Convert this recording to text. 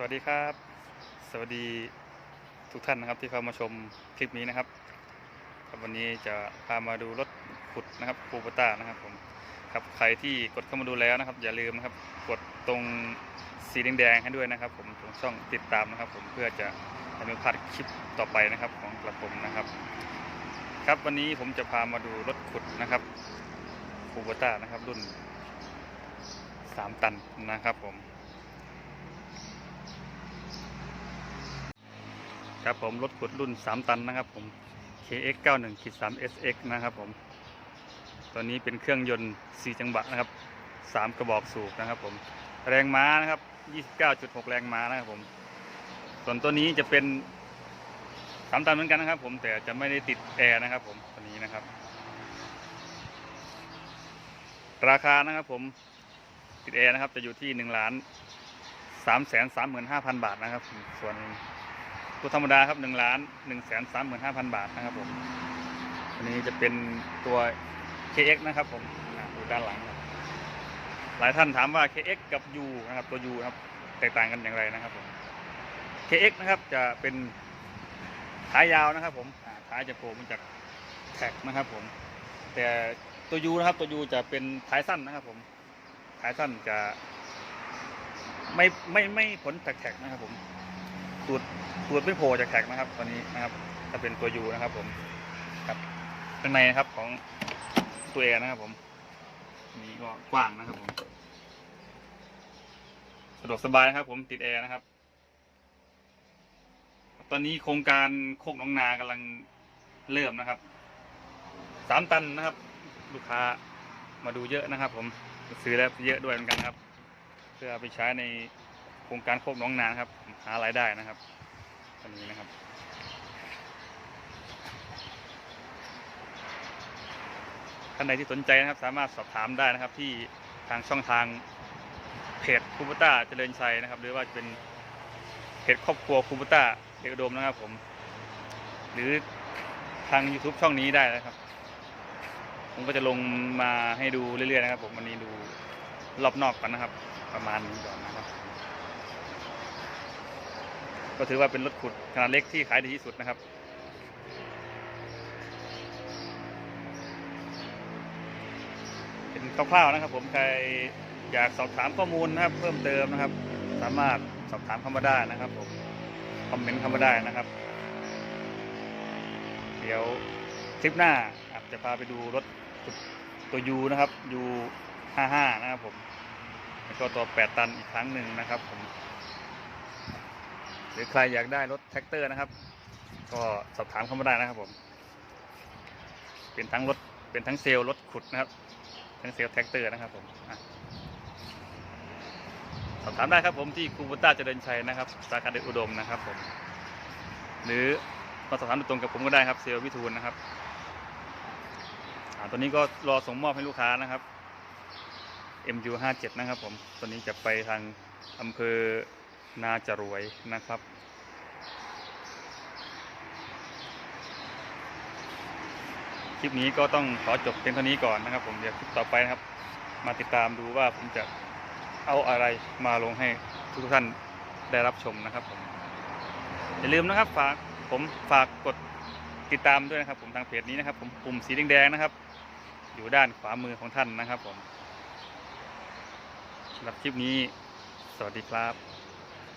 สวัสดีครับ สวัสดีทุกท่านนะครับที่เข้ามาชมคลิปนี้นะครับครับวันนี้จะพามาดูรถขุดนะครับคูปต้านะครับผมครับใครที่กดเข้ามาดูแล้วนะครับ อย่าลืมนะครับกดตรงสีแดงๆให้ด้วยนะครับ ผมตรงช่องติดตามนะครับ ผมเพื่อจะไม่พลาดคลิปต่อไปนะครับของกระผมนะครับ ครับวันนี้ผมจะพามาดูรถขุดนะครับคูปต้านะครับรุ่น 3 ตันนะครับผม ครับผมรถขุดรุ่น 3 ตันนะครับผม KX 91 3 SX นะครับผม ตัวนี้เป็นเครื่องยนต์ 4 จังหวะนะครับ 3 กระบอกสูบนะครับผม แรงม้านะครับ 29.6 แรงม้านะครับผม ส่วนตัวนี้จะเป็น 3 ตันเหมือนกันนะครับ ผมแต่จะไม่ได้ติดแอร์นะครับผมตัวนี้นะครับ ราคานะครับผมติดแอร์นะครับจะอยู่ที่1ล้าน3 3 5 0 0 0 บาทนะครับ ส่วน ตัวธรรมดาครับหนึ่งล้านหนึ่งแสนสามหมื่นห้าพันบาทนะครับผมอันนี้จะเป็นตัว KX นะครับผมดูด้านหลังหลายท่านถามว่า KX กับ U นะครับตัว U ครับแตกต่างกันอย่างไรนะครับผม KX นะครับจะเป็นท้ายยาวนะครับผมท้ายจะโผล่มาจากแท็กนะครับผม แต่ตัว U นะครับตัว U จะเป็นท้ายสั้นนะครับผมท้ายสั้นจะไม่ไม่ไม่ผลแท็กนะครับผม ตูดตูดไม่โผล่จากแท็กนะครับตอนนี้นะครับถ้าเป็นตัวยูนะครับผมครับข้างในนะครับของตัวเอนะครับผมนี่ก็กว้างนะครับผมสะดวกสบายนะครับ ผมติดแอร์นะครับ ตอนนี้โครงการโคกหน้องนากำลังเริ่มนะครับสามตันนะครับ ลูกค้ามาดูเยอะนะครับ ผมซื้อแล้วเยอะด้วยเหมือนกันครับ เพื่อเอาไปใช้ใน โครงการโคกน้องนานครับ หารายได้นะครับตอนนี้นะครับท่านใดที่สนใจนะครับ สามารถสอบถามได้นะครับ ที่ทางช่องทางเพจคูปต้าเจริญชัยนะครับ หรือว่าจะเป็นเพจครอบครัวคูปต้าเอกอุดมนะครับผม หรือทาง YouTube ช่องนี้ได้นะครับ ผมก็จะลงมาให้ดูเรื่อยๆนะครับ ผมวันนี้ดูรอบนอกกันนะครับ ประมาณนี้ก่อนนะครับ ก็ถือว่าเป็นรถขุดขนาดเล็กที่ขายดีที่สุดนะครับ เป็นคร่าวๆนะครับ ผมใครอยากสอบถามข้อมูลนะครับ เพิ่มเติมนะครับ สามารถสอบถามเข้ามาได้นะครับผมคอมเมนต์เข้ามาได้นะครับ เดี๋ยวคลิปหน้าอาจจะพาไปดูรถตัวยูนะครับยูห้าห้านะครับผม แล้วก็ตัว 8 ตันอีกครั้งหนึ่งนะครับผม รือใครอยากได้รถแท็กเตอร์นะครับ ก็สอบถามเข้ามาได้นะครับผม เป็นทั้งรถเป็นทั้งเซลล์รถขุดนะครับ ทั้งเซลล์แท็กเตอร์นะครับผมสอบถามได้ครับผมที่คูบูต้าเจริญชัยนะครับ สาขาเดชอุดมนะครับผม หรือมาสอบถามตรงกับผมก็ได้ครับเซลล์วิทูลนะครับตัวนี้ก็รอส่งมอบให้ลูกค้านะครับ MU 5 7 นะครับผม ตัวนี้จะไปทางอำเภอ น่าจะรวยนะครับ คลิปนี้ก็ต้องขอจบเพียงเท่านี้ก่อนนะครับ ผมเดี๋ยวคลิปต่อไปนะครับ มาติดตามดูว่าผมจะเอาอะไรมาลงให้ทุกท่านได้รับชมนะครับผมอย่าลืมนะครับฝากผมฝากกดติดตามด้วยนะครับผมทางเพจนี้นะครับ ผมปุ่มสีแดงๆนะครับ อยู่ด้านขวามือของท่านนะครับผมสำหรับคลิปนี้ สวัสดีครับ